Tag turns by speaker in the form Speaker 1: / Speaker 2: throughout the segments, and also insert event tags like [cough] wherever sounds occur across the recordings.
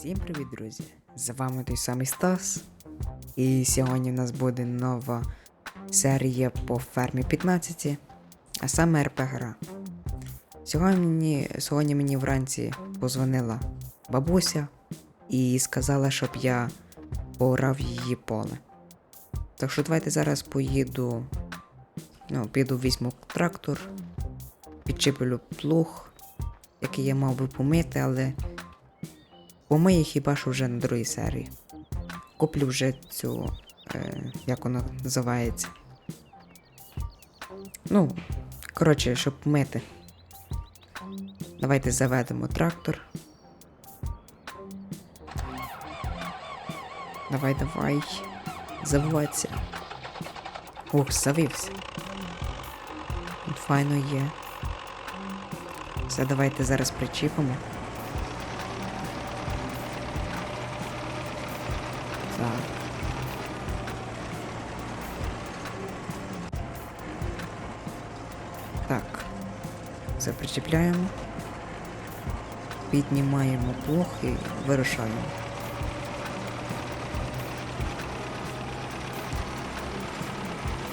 Speaker 1: Всім привіт, друзі! З вами той самий Стас. І сьогодні в нас буде нова серія по фермі 15, а саме РП гра. Сьогодні сьогодні мені вранці позвонила бабуся і сказала, щоб я поорав її поле. Так що давайте зараз поїду. Ну, піду візьму трактор, підчеплю плуг, який я мав би помити, але Помию хіба що вже на другій серії. Куплю вже цю. Е, як вона називається. Ну, коротше, щоб мити. Давайте заведемо трактор. Давай, давай. Заводься. Ух, завівся. Файно є. Все, давайте зараз причіпимо. Так. Так. Це. Піднімаємо плуг і вирушаємо.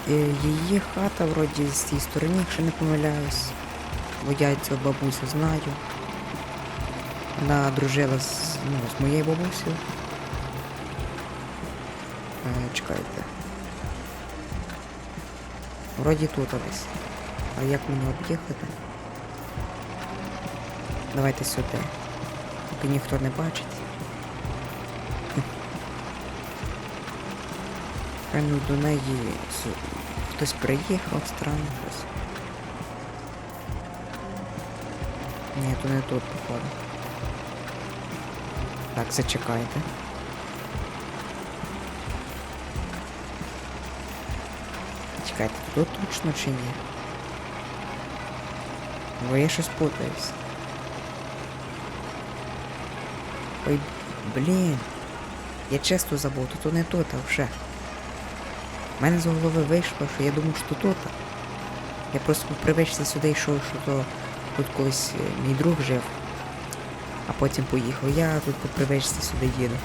Speaker 1: Е, Її хата вроді з тій сторони, якщо не помиляюсь. Бо я цю бабусю знаю. Вона дружила з, ну, з моєю бабусею. Е, чекайте. Вроді тут десь. А як мені об'їхати? Давайте сюди. Поки ніхто не бачить. [laughs] Певно до неї хтось приїхав странно щось. Ні, то не тут, походу. Так, зачекайте. Чекайте, тут точно чи ні? Бо я щось путаюсь. Ой, блін. Я чесно забув, то, то не тут, а вже. У мене з голови вийшло, що я думав, що тут. Я просто привичці сюди йшов, що то тут колись е, мій друг жив, а потім поїхав. Я тут по сюди їду.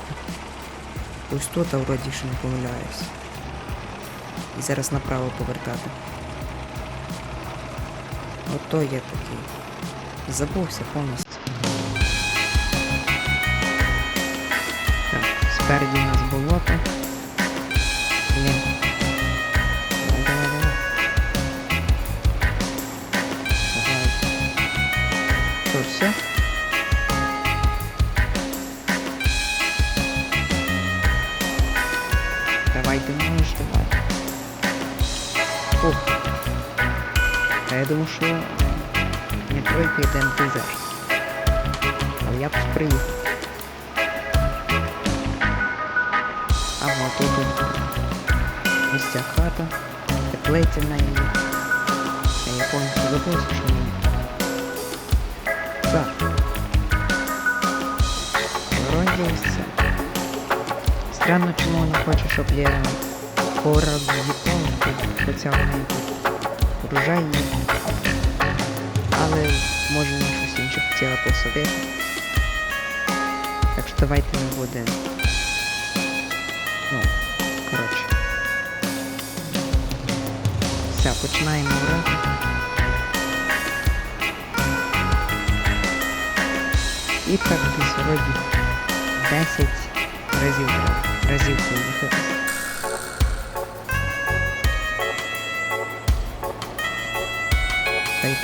Speaker 1: Ось тут, а вроді що не помиляюсь. І зараз направо повертати. Ото я такий. Забувся повністю. Так, спереді у нас болото. Блін. Давай, все? Давай, ти можеш, давай. Ух. А я думав, що не тройка йде МТЗ. Але я б приїхав. А вот тут. Ось ця хата. Теплиця на її. Я повністю забувся, що мені. Так. Вроді ось це. Странно, чому вона хоче, щоб я хоча вона тут урожай є. Але може на щось інше хотіла посадити. Так що давайте не будемо. Ну, коротше. Все, починаємо урати. І так десь вроді 10 разів. Разів поїхати. Та й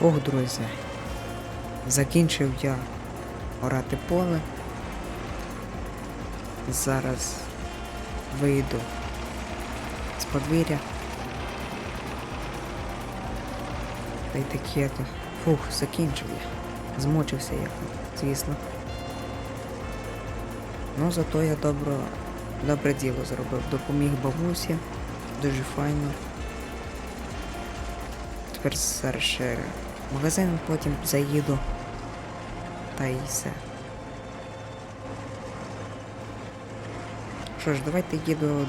Speaker 1: Фух, друзі. Закінчив я орати поле. Зараз вийду з подвір'я. Та й таке то. Фух, закінчив я. Змучився я, звісно. Ну, зато я добро, добре діло зробив. Допоміг бабусі. Дуже файно. Тепер зараз ще магазин потім заїду. Та й все. Що ж, давайте їду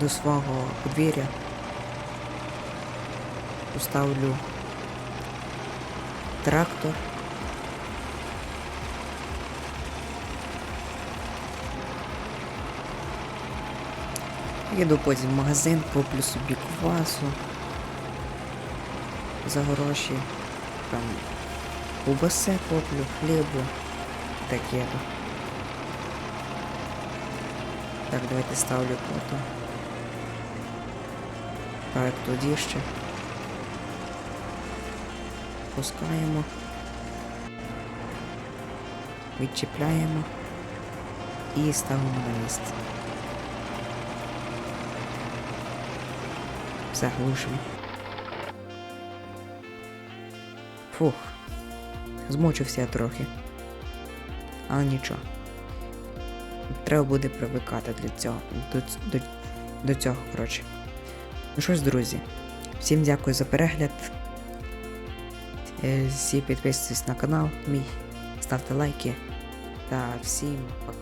Speaker 1: до свого подвір'я. Поставлю трактор. Їду потім в магазин, куплю собі квасу за гроші. Там ковбаси куплю, хлібу, таке. Так, давайте ставлю фото. Так, тоді ще. Пускаємо. Відчіпляємо і ставимо на місце. Все, Фух. Змучився я трохи. Але нічого. Треба буде привикати для цього. До, до, до цього, коротше. Ну що ж, друзі, всім дякую за перегляд. Е, Всі підписуйтесь на канал мій, ставте лайки. Та всім пока.